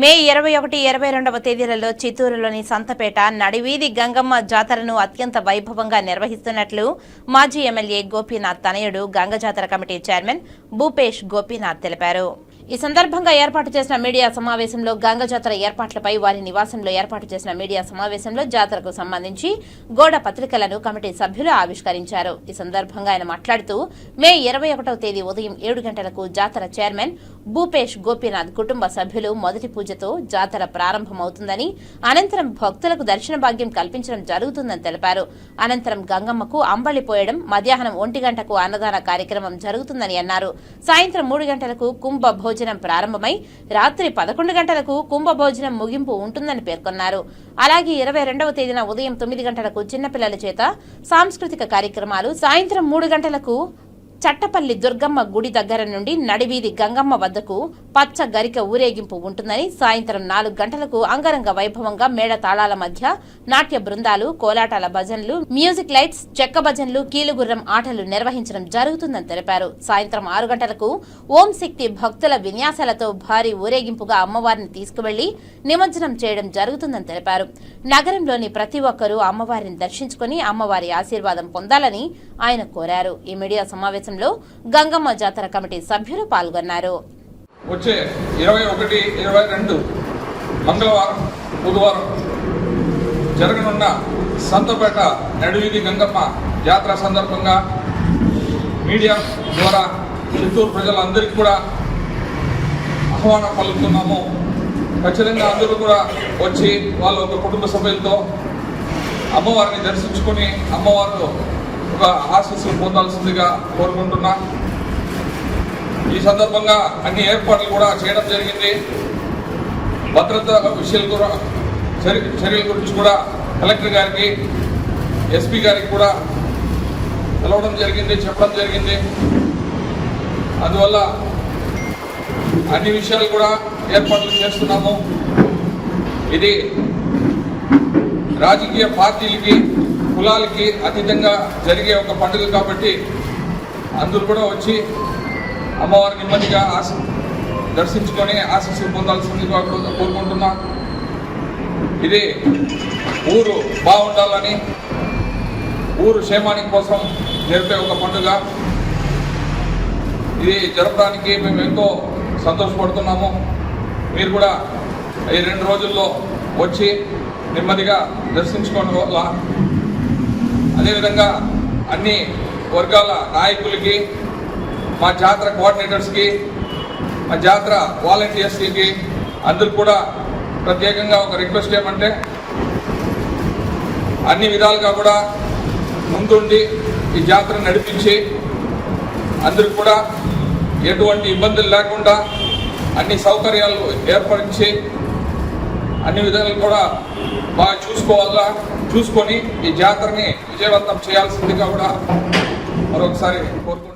మే ఇరవై ఒకటి ఇరవై రెండవ తేదీలలో చిత్తూరులోని సంతపేట నడివీధి గంగమ్మ జాతరను అత్యంత వైభవంగా నిర్వహిస్తున్నట్లు మాజీ ఎమ్మెల్యే గోపీనాథ్ తనయుడు గంగ జాతర కమిటీ చైర్మన్ భూపేష్ గోపీనాథ్ తెలిపారు. ఈ సందర్భంగా ఏర్పాటు చేసిన మీడియా సమావేశంలో గంగ జాతర ఏర్పాట్లపై వారి నివాసంలో ఏర్పాటు చేసిన మీడియా సమావేశంలో జాతరకు సంబంధించి గోడ పత్రికలను కమిటీ సభ్యులు ఆవిష్కరించారు. ఈ సందర్భంగా ఆయన మాట్లాడుతూ మే ఇరవై ఒకటవ తేదీ ఉదయం ఏడు గంటలకు జాతర చైర్మన్ భూపేష్ గోపీనాథ్ కుటుంబ సభ్యులు మొదటి పూజతో జాతర ప్రారంభమవుతుందని అనంతరం భక్తులకు దర్శన భాగ్యం కల్పించడం జరుగుతుందని తెలిపారు. అనంతరం గంగమ్మకు అంబలి పోయడం మధ్యాహ్నం ఒంటి గంటకు అన్నదాన కార్యక్రమం జరుగుతుందని అన్నారు. సాయంత్రం మూడు గంటలకు కుంభ భోజనం ప్రారంభమై రాత్రి పదకొండు గంటలకు కుంభ భోజనం ముగింపు ఉంటుందని పేర్కొన్నారు. అలాగే ఇరవై రెండవ తేదీన ఉదయం తొమ్మిది గంటలకు చిన్నపిల్లల చేత సాంస్కృతిక కార్యక్రమాలు సాయంత్రం మూడు గంటలకు చట్టపల్లి దుర్గమ్మ గుడి దగ్గర నుండి నడివీధి గంగమ్మ వద్దకు పచ్చ గరిక ఊరేగింపు ఉంటుందని సాయంత్రం నాలుగు గంటలకు అంగరంగ వైభవంగా మేడ తాళాల మధ్య నాట్య బృందాలు కోలాటాల భజనలు మ్యూజిక్ లైట్స్ చెక్క భజనలు కీలుగుర్రం ఆటలు నిర్వహించడం జరుగుతుందని తెలిపారు. సాయంత్రం ఆరు గంటలకు ఓం శక్తి భక్తుల విన్యాసాలతో భారీ ఊరేగింపుగా అమ్మవారిని తీసుకువెళ్ళి నిమజ్జనం చేయడం జరుగుతుందని తెలిపారు. నగరంలోని ప్రతి ఒక్కరూ అమ్మవారిని దర్శించుకుని అమ్మవారి ఆశీర్వాదం పొందాలని ఆయన కోరారు. ఈ మీడియా సమావేశం సమావేశంలో గంగమ్మ జాతర కమిటీ సభ్యులు పాల్గొన్నారు. వచ్చే ఇరవై ఒకటి ఇరవై రెండు మంగళవారం బుధవారం జరగనున్న సంతపేట నడువీధి గంగమ్మ జాతర సందర్భంగా మీడియా ద్వారా చిత్తూరు ప్రజలందరికీ కూడా ఆహ్వానం పలుకుతున్నాము. ఖచ్చితంగా అందరూ కూడా వచ్చి వాళ్ళ ఒక కుటుంబ సభ్యులతో అమ్మవారిని దర్శించుకొని అమ్మవారు ఒక ఆశీస్సులు పొందాల్సిందిగా కోరుకుంటున్నా. ఈ సందర్భంగా అన్ని ఏర్పాట్లు కూడా చేయడం జరిగింది. భద్రత విషయాలు కూడా చర్యల గురించి కూడా కలెక్టర్ గారికి ఎస్పీ గారికి కూడా తెలవడం జరిగింది చెప్పడం జరిగింది. అందువల్ల అన్ని విషయాలు కూడా ఏర్పాట్లు చేస్తున్నాము. ఇది రాజకీయ పార్టీలకి కులాలకి అతీతంగా జరిగే ఒక పండుగ కాబట్టి అందరూ కూడా వచ్చి అమ్మవారి నెమ్మదిగా ఆశ దర్శించుకొని ఆశీస్సులు పొందాల్సిందిగా కోరుకుంటున్నా. ఇది ఊరు బాగుండాలని ఊరు క్షేమానికి కోసం జరిపే ఒక పండుగ. ఇది జరపడానికి మేము ఎంతో సంతోషపడుతున్నాము. మీరు కూడా ఈ రెండు రోజుల్లో వచ్చి నెమ్మదిగా దర్శించుకోవడం వల్ల అదేవిధంగా అన్ని వర్గాల నాయకులకి మా జాతర కోఆర్డినేటర్స్కి మా జాతర వాలంటీర్స్కి అందరూ కూడా ప్రత్యేకంగా ఒక రిక్వెస్ట్ ఏమంటే అన్ని విధాలుగా కూడా ముందుండి ఈ జాతర నడిపించి అందరికి కూడా ఎటువంటి ఇబ్బందులు లేకుండా అన్ని సౌకర్యాలు ఏర్పరిచి అన్ని విధాలు కూడా బాగా చూసుకోవాలా. చూసుకొని ఈ జాతరని విజయవంతం చేయాల్సిందిగా కూడా మరొకసారి కోరుకుంటున్నాను.